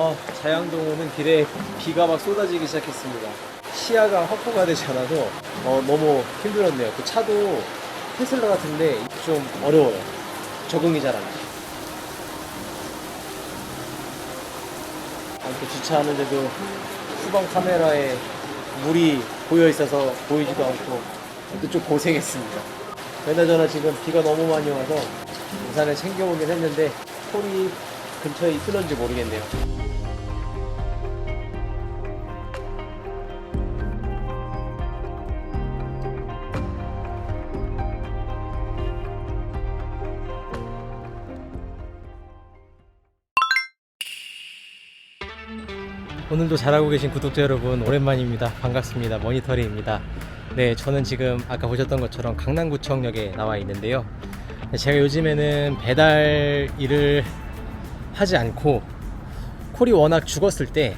어, 자양동 오는 길에 비가 막 쏟아지기 시작했습니다. 시야가 확보가 되지 않아서 어, 너무 힘들었네요. 그 차도 테슬라 같은데 좀 어려워요. 적응이 잘 안 돼. 아, 이렇게 주차하는데도 후방 카메라에 물이 보여 있어서 보이지도 않고 또좀 고생했습니다. 그나저나 지금 비가 너무 많이 와서 우산을 챙겨오긴 했는데 폴이 근처에 있을런지 모르겠네요. 오늘도 잘하고 계신 구독자 여러분 오랜만입니다. 반갑습니다. 머니터리입니다. 네, 저는 지금 아까 보셨던 것처럼 강남구청역에 나와 있는데요. 제가 요즘에는 배달 일을 하지 않고 콜이 워낙 죽었을 때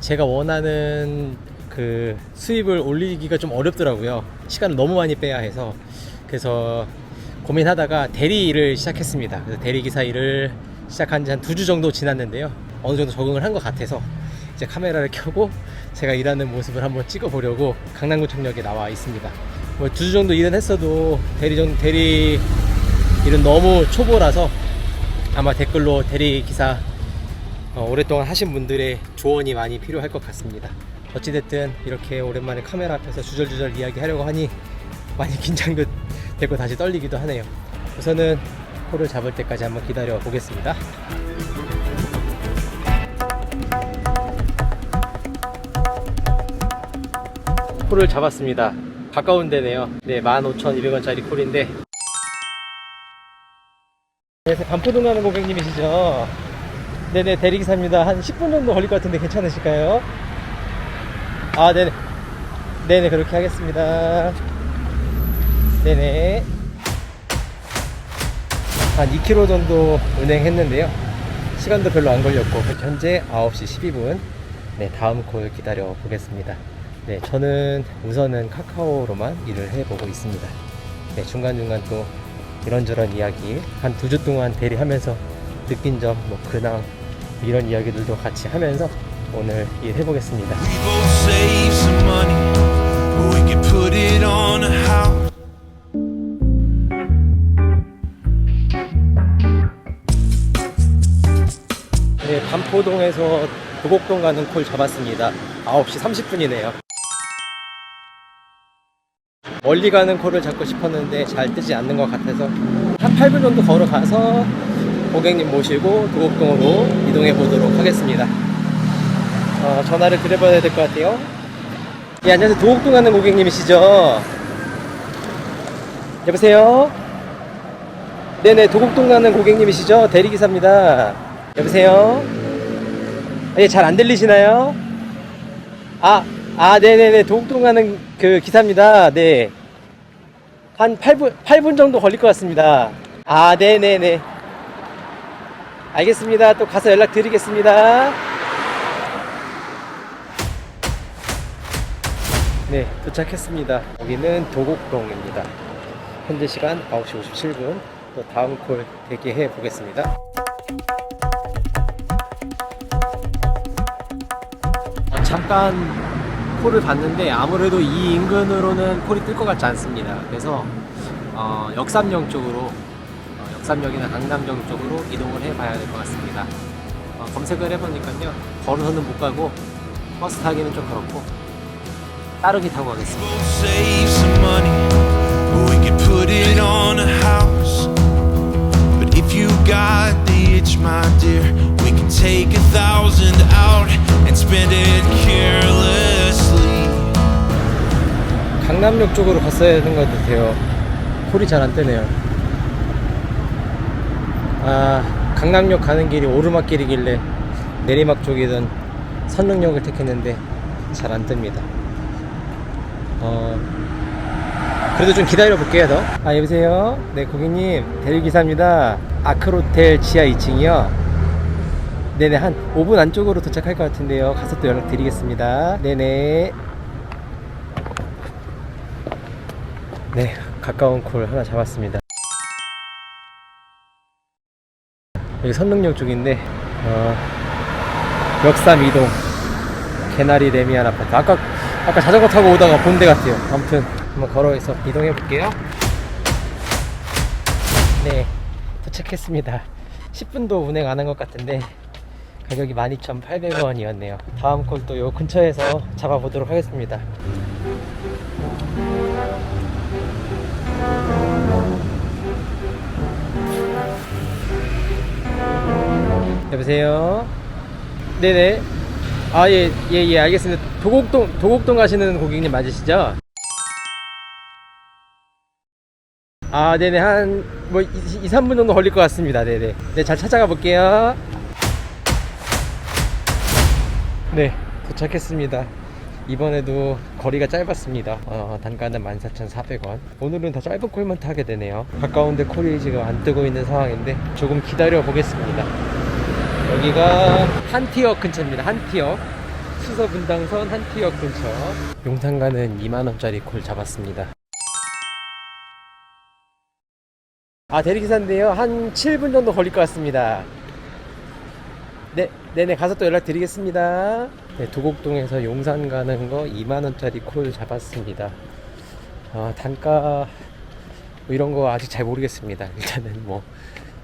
제가 원하는 그 수입을 올리기가 좀 어렵더라고요. 시간을 너무 많이 빼야 해서 그래서 고민하다가 대리 일을 시작했습니다. 그래서 대리 기사 일을 시작한 지 한 두 주 정도 지났는데요. 어느 정도 적응을 한 것 같아서 이제 카메라를 켜고 제가 일하는 모습을 한번 찍어보려고 강남구청역에 나와 있습니다. 뭐 두 주 정도 일은 했어도 대리 정 대리 일은 너무 초보라서 아마 댓글로 대리 기사 어, 오랫동안 하신 분들의 조언이 많이 필요할 것 같습니다. 어찌됐든 이렇게 오랜만에 카메라 앞에서 주절주절 이야기하려고 하니 많이 긴장도 되고 다시 떨리기도 하네요. 우선은 코를 잡을 때까지 한번 기다려 보겠습니다. 콜을 잡았습니다. 가까운 데네요. 네, 15,200원짜리 콜인데. 네, 반포동 가는 고객님이시죠? 네네, 대리기사입니다. 한 10분 정도 걸릴 것 같은데 괜찮으실까요? 아, 네네. 네네, 그렇게 하겠습니다. 네네. 한 2km 정도 운행했는데요. 시간도 별로 안 걸렸고, 현재 9시 12분. 네, 다음 콜 기다려 보겠습니다. 네, 저는 우선은 카카오로만 일을 해보고 있습니다. 네, 중간중간 또 이런저런 이야기, 한 두 주 동안 대리하면서 느낀 점, 뭐, 근황, 이런 이야기들도 같이 하면서 오늘 일해보겠습니다. 네, 반포동에서 도곡동 가는 콜 잡았습니다. 9시 30분이네요. 멀리 가는 콜을 잡고 싶었는데 잘 뜨지 않는 것 같아서 한 8분 정도 걸어가서 고객님 모시고 도곡동으로 이동해 보도록 하겠습니다. 어, 전화를 드려봐야 될 것 같아요. 예, 안녕하세요. 도곡동 가는 고객님이시죠? 여보세요? 네네, 도곡동 가는 고객님이시죠? 대리기사입니다. 여보세요? 예, 잘 안 들리시나요? 아, 아, 네네네. 도곡동 가는 그 기사입니다. 네. 한 8분, 8분 정도 걸릴 것 같습니다. 아, 네네네. 알겠습니다. 또 가서 연락드리겠습니다. 네, 도착했습니다. 여기는 도곡동입니다. 현재 시간 9시 57분. 또 다음 콜 대기해 보겠습니다. 어, 잠깐 콜을 봤는데 아무래도 이 인근으로는 콜이 뜰 것 같지 않습니다. 그래서 어, 역삼역 쪽으로 어, 역삼역이나 강남역 쪽으로 이동을 해봐야 될 것 같습니다. 어, 검색을 해보니까요 걸어서는 못 가고 버스 타기는 좀 그렇고 따르기 타고 가겠습니다. 강남역 쪽으로 갔어야 되는 것 같아요. 콜이 잘안 뜨네요. 아, 강남역 가는 길이 오르막길이길래 내리막 쪽이든 선릉역을 택했는데 잘 안 뜹니다. 어, 그래도 좀 기다려 볼게요, 더. 아, 여보세요? 네, 고객님. 대리기사입니다. 아크로텔 지하 2층이요. 네네, 한 5분 안쪽으로 도착할 것 같은데요. 가서 또 연락드리겠습니다. 네네. 네, 가까운 콜 하나 잡았습니다. 여기 선릉역 쪽인데, 어, 역삼 이동 개나리 레미안 아파트. 아까 아까 자전거 타고 오다가 본 데 같아요. 아무튼 한번 걸어서 이동해 볼게요. 네 도착했습니다. 10분도 운행 안 한 것 같은데 가격이 12,800원이었네요. 다음 콜 또 요 근처에서 잡아보도록 하겠습니다 여보세요? 네네. 아 예 예 예 알겠습니다. 도곡동 도곡동 가시는 고객님 맞으시죠? 아 네네. 한 뭐 2, 3분 정도 걸릴 것 같습니다. 네네. 네 잘 찾아가 볼게요. 네 도착했습니다. 이번에도 거리가 짧았습니다. 어, 단가는 14,400원. 오늘은 더 짧은 콜만 타게 되네요. 가까운데 콜이 지금 안 뜨고 있는 상황인데 조금 기다려 보겠습니다. 여기가 한티역 근처입니다. 한티역. 수서 분당선 한티역 근처. 용산 가는 2만원짜리 콜 잡았습니다. 아 대리기사인데요. 한 7분 정도 걸릴 것 같습니다. 네, 네네 가서 또 연락 드리겠습니다 네, 도곡동에서 용산 가는 거 2만원짜리 콜 잡았습니다 아, 단가 뭐 이런 거 아직 잘 모르겠습니다 일단은 뭐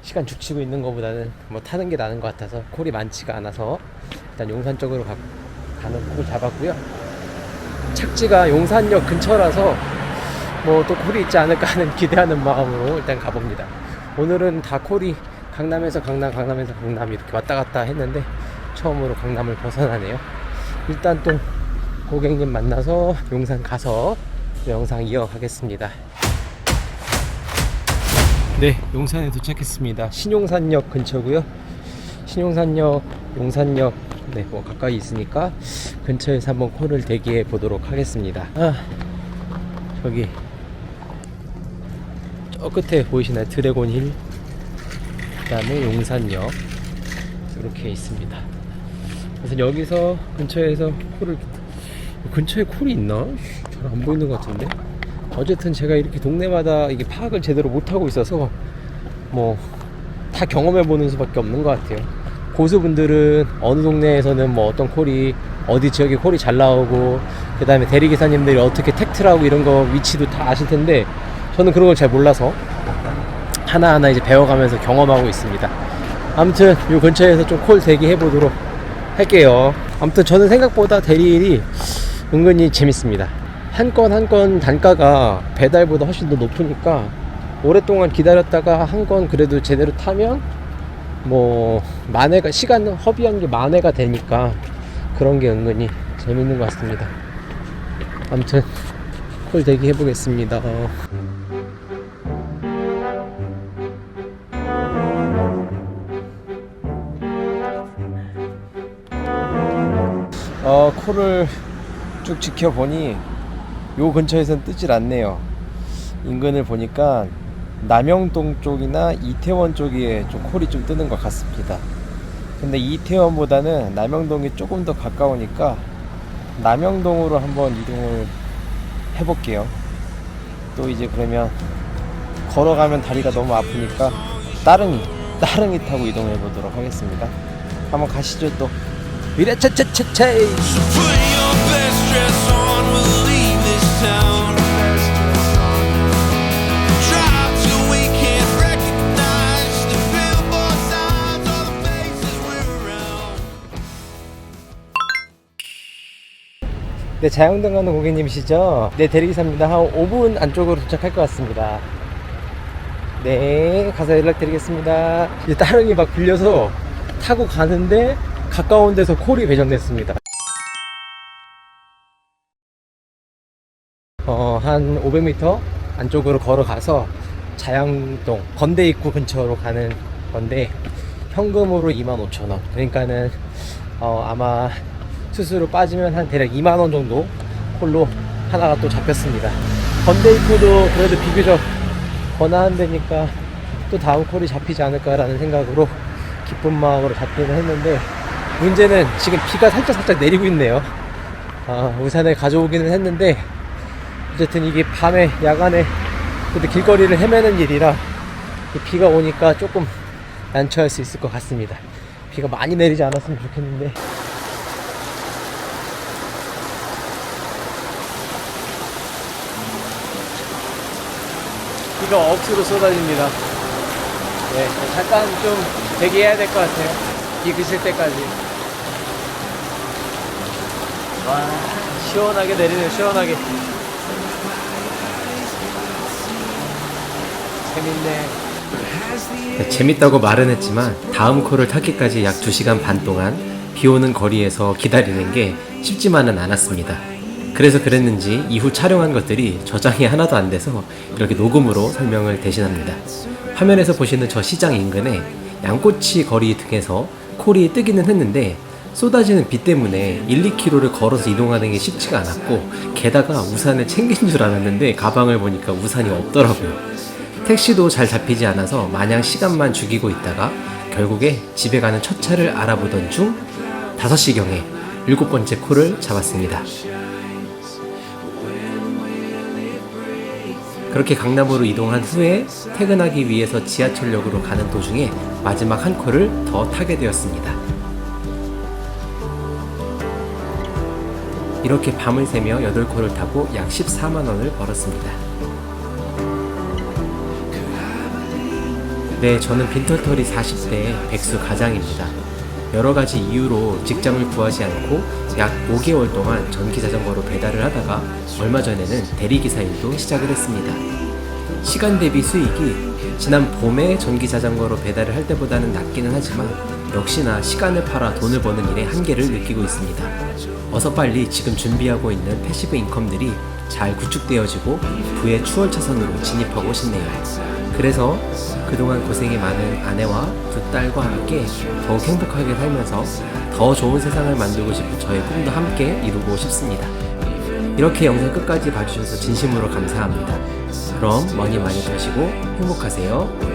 시간 죽치고 있는 것보다는 뭐 타는 게 나은 것 같아서 콜이 많지가 않아서 일단 용산 쪽으로 가, 가는 콜 잡았고요 착지가 용산역 근처라서 뭐 또 콜이 있지 않을까 하는 기대하는 마음으로 일단 가봅니다. 오늘은 다 콜이 강남에서 강남, 강남에서 강남 이렇게 왔다 갔다 했는데 처음으로 강남을 벗어나네요. 일단 또 고객님 만나서 용산 가서 영상 이어가겠습니다. 네, 용산에 도착했습니다. 신용산역 근처고요. 신용산역, 용산역, 네, 뭐 가까이 있으니까 근처에서 한번 콜을 대기해 보도록 하겠습니다. 아, 저기 저 끝에 보이시나요? 드래곤 힐 그 다음에 용산역 이렇게 있습니다 그래서 여기서 근처에서 콜을 근처에 콜이 있나? 잘 안 보이는 것 같은데. 어쨌든 제가 이렇게 동네마다 이게 파악을 제대로 못하고 있어서 뭐 다 경험해 보는 수밖에 없는 것 같아요. 고수분들은 어느 동네에서는 뭐 어떤 콜이 어디 지역에 콜이 잘 나오고 그 다음에 대리기사님들이 어떻게 택트라고 이런 거 위치도 다 아실 텐데 저는 그런 걸 잘 몰라서 하나하나 이제 배워가면서 경험하고 있습니다. 아무튼 요 근처에서 좀 콜 대기해 보도록 할게요 아무튼 저는 생각보다 대리일이 은근히 재밌습니다 한 건 한 건 단가가 배달보다 훨씬 더 높으니까 오랫동안 기다렸다가 한 건 그래도 제대로 타면 뭐 만회가 시간 허비한 게 만회가 되니까 그런 게 은근히 재밌는 것 같습니다. 아무튼 콜 대기 해보겠습니다. 어 콜을 쭉 지켜보니 요 근처에선 뜨질 않네요. 인근을 보니까 남영동 쪽이나 이태원 쪽에 좀 콜이 좀 뜨는 것 같습니다. 근데 이태원보다는 남영동이 조금 더 가까우니까 남영동으로 한번 이동을 해볼게요. 또 이제 그러면 걸어가면 다리가 너무 아프니까 따릉이, 따릉이 타고 이동해 보도록 하겠습니다. 한번 가시죠 또. We're around. 네, 자영당 가는 고객님이시죠? 네, 대리기사입니다. 한 5분 안쪽으로 도착할 것 같습니다. 네, 가서 연락드리겠습니다. 이제 따릉이 막 빌려서 타고 가는데 가까운 데서 콜이 배정됐습니다. 어, 한 500m 안쪽으로 걸어가서 자양동 건대 입구 근처로 가는 건데 현금으로 25,000원. 그러니까는 어, 아마 수수료 빠지면 한 대략 2만 원 정도 홀로 하나가 또 잡혔습니다. 건대 입구도 그래도 비교적 번화한 데니까 또 다음 콜이 잡히지 않을까라는 생각으로 기쁜 마음으로 잡기는 했는데 문제는 지금 비가 살짝 살짝 내리고 있네요. 아, 우산을 가져오기는 했는데 어쨌든 이게 밤에 야간에 근데 길거리를 헤매는 일이라 비가 오니까 조금 난처할 수 있을 것 같습니다. 비가 많이 내리지 않았으면 좋겠는데. 비가 억수로 쏟아집니다. 네, 잠깐 좀 대기해야 될 것 같아요. 비 그칠 때까지. 와, 시원하게 내리네요, 시원하게. 재밌네. 네, 재밌다고 말은 했지만 다음 코를 타기까지 약 2시간 반 동안 비 오는 거리에서 기다리는 게 쉽지만은 않았습니다. 그래서 그랬는지 이후 촬영한 것들이 저장이 하나도 안 돼서 이렇게 녹음으로 설명을 대신합니다. 화면에서 보시는 저 시장 인근에 양꼬치 거리 등에서 콜이 뜨기는 했는데 쏟아지는 비 때문에 1, 2km를 걸어서 이동하는 게 쉽지가 않았고 게다가 우산을 챙긴 줄 알았는데 가방을 보니까 우산이 없더라고요. 택시도 잘 잡히지 않아서 마냥 시간만 죽이고 있다가 결국에 집에 가는 첫 차를 알아보던 중 5시경에 일곱 번째 콜을 잡았습니다. 그렇게 강남으로 이동한 후에 퇴근하기 위해서 지하철역으로 가는 도중에 마지막 한 콜을 더 타게 되었습니다. 이렇게 밤을 새며 8콜을 타고 약 14만 원을 벌었습니다. 네, 저는 빈털터리 40대 백수 가장입니다. 여러 가지 이유로 직장을 구하지 않고 약 5개월 동안 전기 자전거로 배달을 하다가 얼마 전에는 대리기사 일도 시작을 했습니다. 시간 대비 수익이 지난 봄에 전기 자전거로 배달을 할 때보다는 낮기는 하지만 역시나 시간을 팔아 돈을 버는 일의 한계를 느끼고 있습니다. 어서 빨리 지금 준비하고 있는 패시브 인컴들이 잘 구축되어지고 부의 추월 차선으로 진입하고 싶네요. 그래서 그동안 고생이 많은 아내와 두 딸과 함께 더욱 행복하게 살면서 더 좋은 세상을 만들고 싶은 저의 꿈도 함께 이루고 싶습니다. 이렇게 영상 끝까지 봐주셔서 진심으로 감사합니다. 그럼 머니 많이 버시고 행복하세요.